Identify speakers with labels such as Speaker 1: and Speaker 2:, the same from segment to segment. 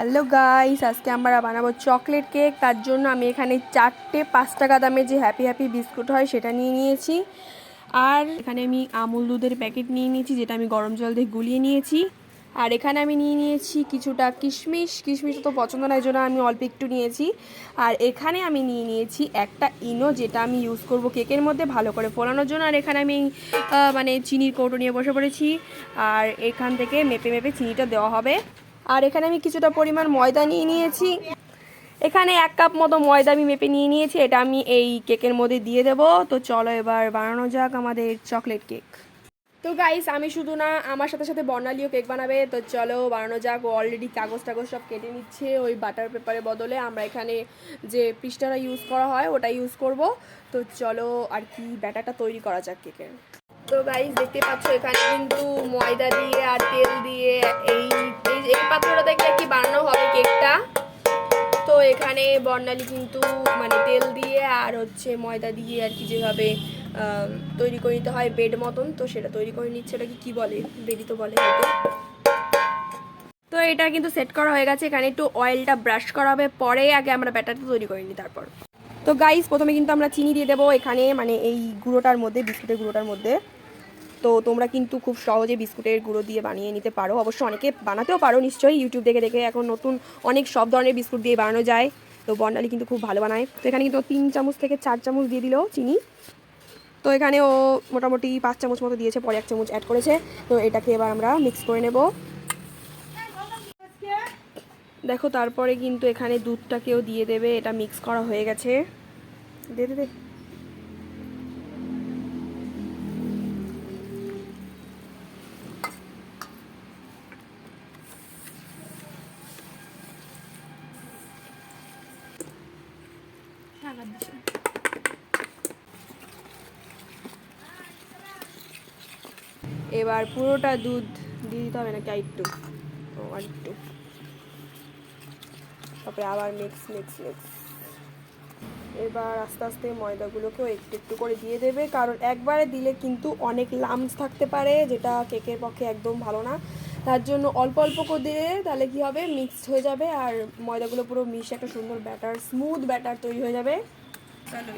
Speaker 1: Hello guys আজকে আমরা বানাবো চকলেট কেক তার জন্য আমি এখানে চারটে পাঁচ টাকা দামের যে হ্যাপি হ্যাপি বিস্কুট হয়, সেটা নিয়ে নিয়েছি। আর এখানে আমি আমুল দুধের প্যাকেট নিয়ে নিয়েছি, যেটা আমি গরম জল দিয়ে গুলিয়ে নিয়েছি। আর এখানে আমি নিয়ে নিয়েছি কিছুটা কিশমিশ। কিশমিশ তো পছন্দ নয় জন্য আমি অল্প একটু নিয়েছি। আর এখানে আমি নিয়ে নিয়েছি একটা ইনো, যেটা আমি ইউজ করব কেকের মধ্যে ভালো করে ফোলানোর জন্য। আর এখানে আমি মানে চিনির কৌটো নিয়ে বসে পড়েছি। আর এখান থেকে মেপে মেপে চিনিটা দেওয়া হবে। আর এখানে আমি কিছুটা পরিমাণ ময়দা নিয়ে নিয়েছি। এখানে এক কাপ মতো ময়দা আমি মেপে নিয়ে নিয়েছি, এটা আমি এই কেকের মধ্যে দিয়ে দেবো। তো চলো এবার বানানো যাক আমাদের চকলেট কেক। তো গাইস আমি শুধু না, আমার সাথে সাথে বর্ণালীও কেক বানাবে। তো চলো বানানো যাক। ও অলরেডি কাগজ টাগজ সব কেটে নিচ্ছে ওই বাটার পেপারের বদলে। আমরা এখানে যে পৃষ্ঠাটা ইউজ করা হয়, ওটা ইউজ করব। তো চলো আর কি ব্যাটারটা তৈরি করা যাক কেকের। তো গাইস দেখতে পাচ্ছ, এখানে কিন্তু ময়দা দিয়ে আর তেল দিয়ে এই এই পাত্রটা দেখলে কি বানানো হবে কেকটা? তো এখানে বর্ণালী কিন্তু মানে তেল দিয়ে আর হচ্ছে ময়দা দিয়ে আর কি যেভাবে তৈরি করে নিতে হয় বেড মতন, তো সেটা তৈরি করে নিচ্ছে ওটাকে কি বলে? বেডই তো বলে হয়তো। তো এটা কিন্তু সেট করা হয়ে গেছে, এখানে একটু অয়েলটা ব্রাশ করা হবে, পরে আগে আমরা ব্যাটারটা তৈরি করে নিই তারপর। তো গাইস প্রথমে কিন্তু আমরা চিনি দিয়ে দেবো এখানে মানে এই গুঁড়োটার মধ্যে, বিস্কুটের গুঁড়োটার মধ্যে। তো তোমরা কিন্তু খুব সহজে বিস্কুটের গুঁড়ো দিয়ে বানিয়ে নিতে পারো। অবশ্য অনেকে বানাতেও পারো, নিশ্চয়ই ইউটিউব দেখে দেখে এখন নতুন অনেক সব ধরনের বিস্কুট দিয়ে বানানো যায়। তো বর্ণালী কিন্তু খুব ভালো বানায়। তো এখানে কিন্তু তিন চামচ থেকে চার চামচ দিয়ে দিল চিনি। তো এখানে ও মোটামুটি পাঁচ চামচ মতো দিয়েছে, পরে এক চামচ অ্যাড করেছে। তো এটাকে এবার আমরা মিক্স করে নেব। দেখো, তারপরে কিন্তু এখানে দুধটাকেও দিয়ে দেবে। এটা মিক্স করা হয়ে গেছে। দে দে। দে এবার পুরোটা দুধ দিয়ে দিতে হবে নাকি আর একটু ও আর একটু তারপরে আবার মিক্স মিক্স মিক্স এবার আস্তে আস্তে ময়দাগুলোকেও একটু একটু করে দিয়ে দেবে, কারণ একবারে দিলে কিন্তু অনেক লামস থাকতে পারে, যেটা কেকের পক্ষে একদম ভালো না। তার জন্য অল্প অল্প করে দিলে তাহলে কি হবে? মিক্সড হয়ে যাবে আর ময়দাগুলো পুরো মিশে একটা সুন্দর ব্যাটার স্মুথ ব্যাটার তৈরি হয়ে যাবে। চলো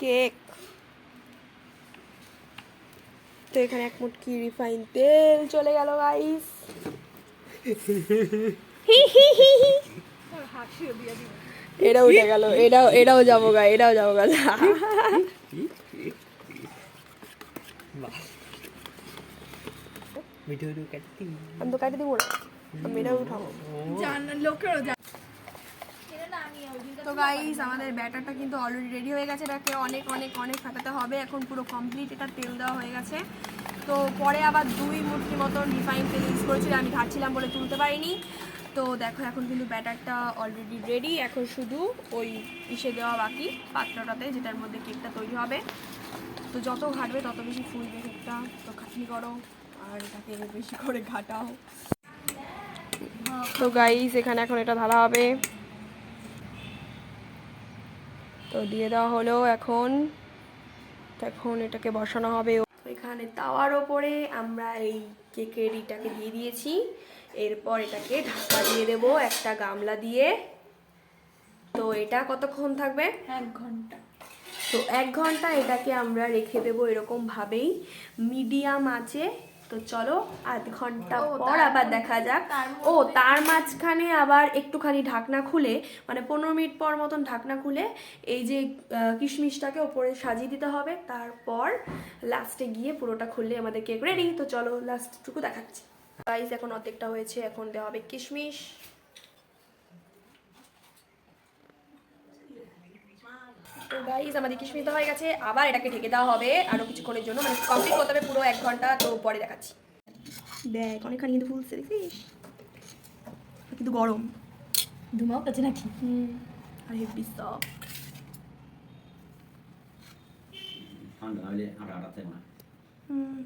Speaker 1: কেক। তো এখানে এক মুটকি রিফাইন তেল চলে গেল গাইস এটাও উঠে গেল, এটাও এটাও যাব গা, এটাও যাব গা। আমি তো আমাদের ব্যাটারটা কিন্তু রেডি হয়ে গেছে অনেক অনেক অনেক ফাটাতে হবে। এখন পুরো কমপ্লিট এটা তেল দেওয়া হয়ে গেছে। তো পরে আবার দুই রিফাইন তেল ইউজ আমি ঘাটছিলাম বলে তুলতে পারিনি। তো দেখো, এখন কিন্তু ব্যাটারটা অলরেডি রেডি এখন শুধু ওই ইসে দেওয়া বাকি পাত্রটাতে, যেটার মধ্যে কেকটা তৈরি হবে। তো যত ঘাটবে, তত বেশি ফুলবে কেকটা তো খাটনি করো, আর এটাকে বেশি করে ঘাটাও। তো গাইস এখানে এখন এটা ঢালা হবে। তো দিয়ে দেওয়া হলো এখন। এখন এটাকে বসানো হবে। এখানে তাওয়ার ওপরে আমরা এই কেকের ইটাকে দিয়ে দিয়েছি। এরপর এটাকে ঢাকা দিয়ে দেব একটা গামলা দিয়ে। তো এটা কতক্ষণ থাকবে?
Speaker 2: এক ঘণ্টা।
Speaker 1: তো এক ঘণ্টা এটাকে আমরা রেখে দেবো এরকম ভাবেই। মিডিয়াম আছে তো চলো আধ
Speaker 2: ঘণ্টা
Speaker 1: পর আবার দেখা যাক। ও তার মাঝখানে আবার একটুখানি ঢাকনা খুলে মানে পনেরো মিনিট পর মতন ঢাকনা খুলে এই যে কিশমিশটাকে ওপরে সাজিয়ে দিতে হবে। তারপর লাস্টে গিয়ে পুরোটা খুললে আমাদের কেক রেডি তো চলো লাস্টটুকু দেখাচ্ছি। গাইস এখন অর্ধেকটা হয়েছে এখন দেওয়া হবে কিশমিশ। তো গাইস আমাদের কিশমিশ দেওয়া হয়ে গেছে আবার এটাকে ঢেকে দেওয়া হবে আরও কিছুক্ষণের জন্য মানে কমপ্লিট করতে হবে পুরো এক ঘণ্টা তো পরে দেখাচ্ছি। দেখ অনেকখানি কিন্তু ফুলছে দেখছিস কিন্তু গরম।
Speaker 2: ধুমাও কাছে নাকি?
Speaker 1: হুম আর হেভি সফট
Speaker 3: ঠান্ডা হলে আমরা আটাতে না।
Speaker 1: হুম।